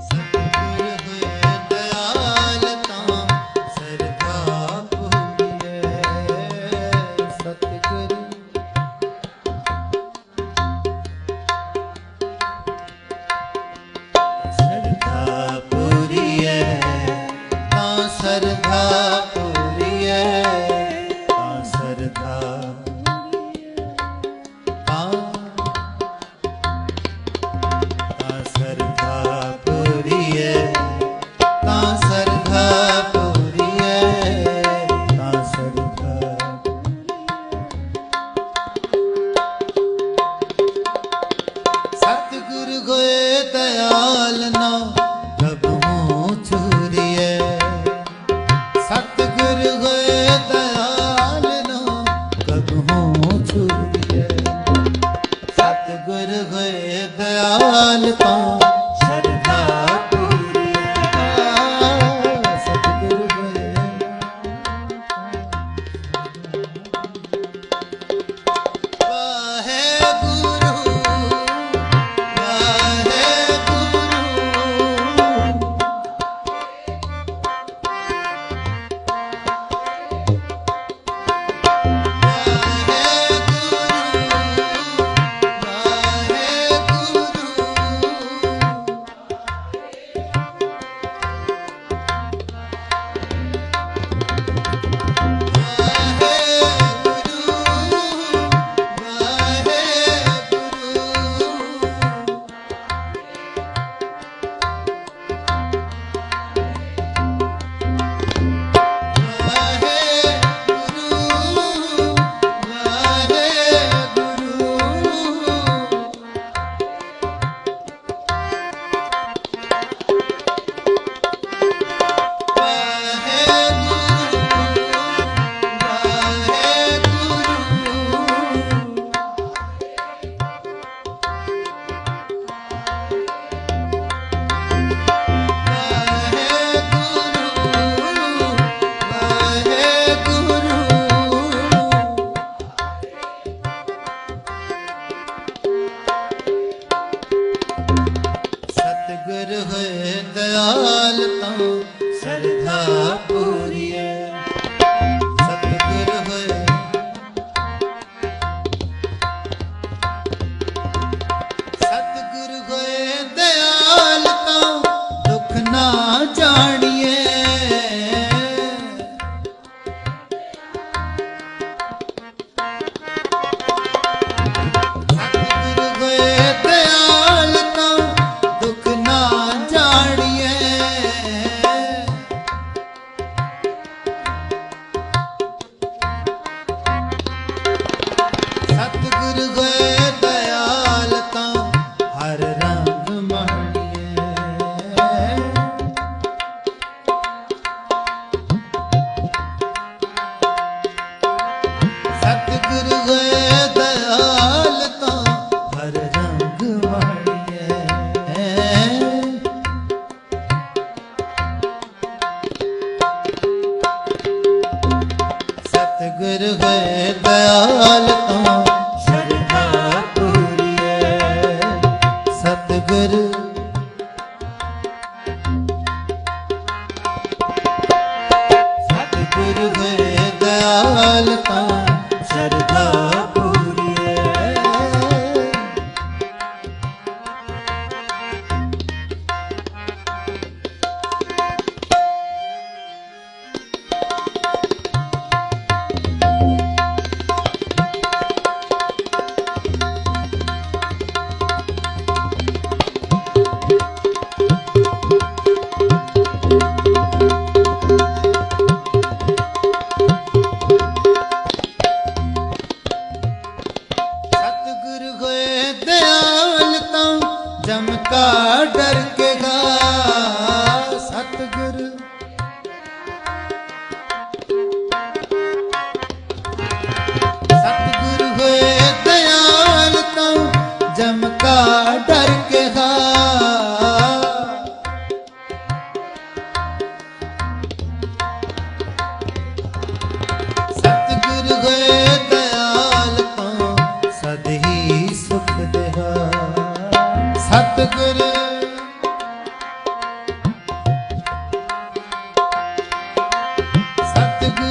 ਸਤਿਗੁਰ ਦਇਆਲ ਤਾਂ ਦਇਆਲ ਤਾਂ ਸਤਿਗੁਰ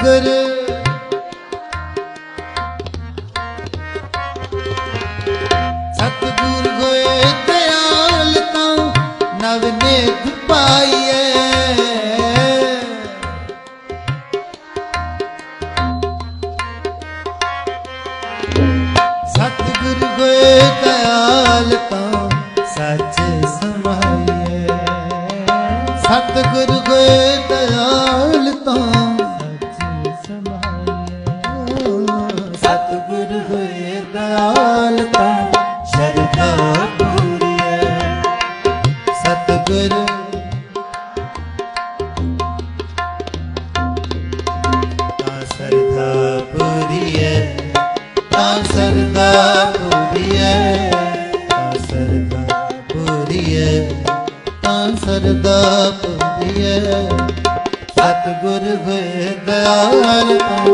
ਸਤਿਗੁਰ ਸਤਿਗੁਰ ਹੋਏ ਦਇਆਲ ਤਾਂ ਨਵ ਨਿਧ ਪਾਈਐ। ਸਤਿਗੁਰ ਹੋਏ ਦਇਆਲ ਤਾਂ ਸੱਚ ਸਮਾਈਐ। ਸਤਿਗੁਰ ਹੋਏ ਦਿਆਲ ਤਾਂ ਹੋਏ ਸ਼ਰਧਾ ਪੂਰੀਐ ਸਤਿਗੁਰ। ਤਾਂ ਸਰਦਾ ਪੂਰੀਐ ਤਾਂ ਸਰਦਾ ਪੂਰੀਐ ਤਾਂ ਸਰਦਾ ਪੂਰੀਐ ਤਾਂ ਸਰਦਾ ਪੂਰੀਐ ਸਤਿਗੁਰ ਹੋਏ ਦਇਆਲ ਤਾਂ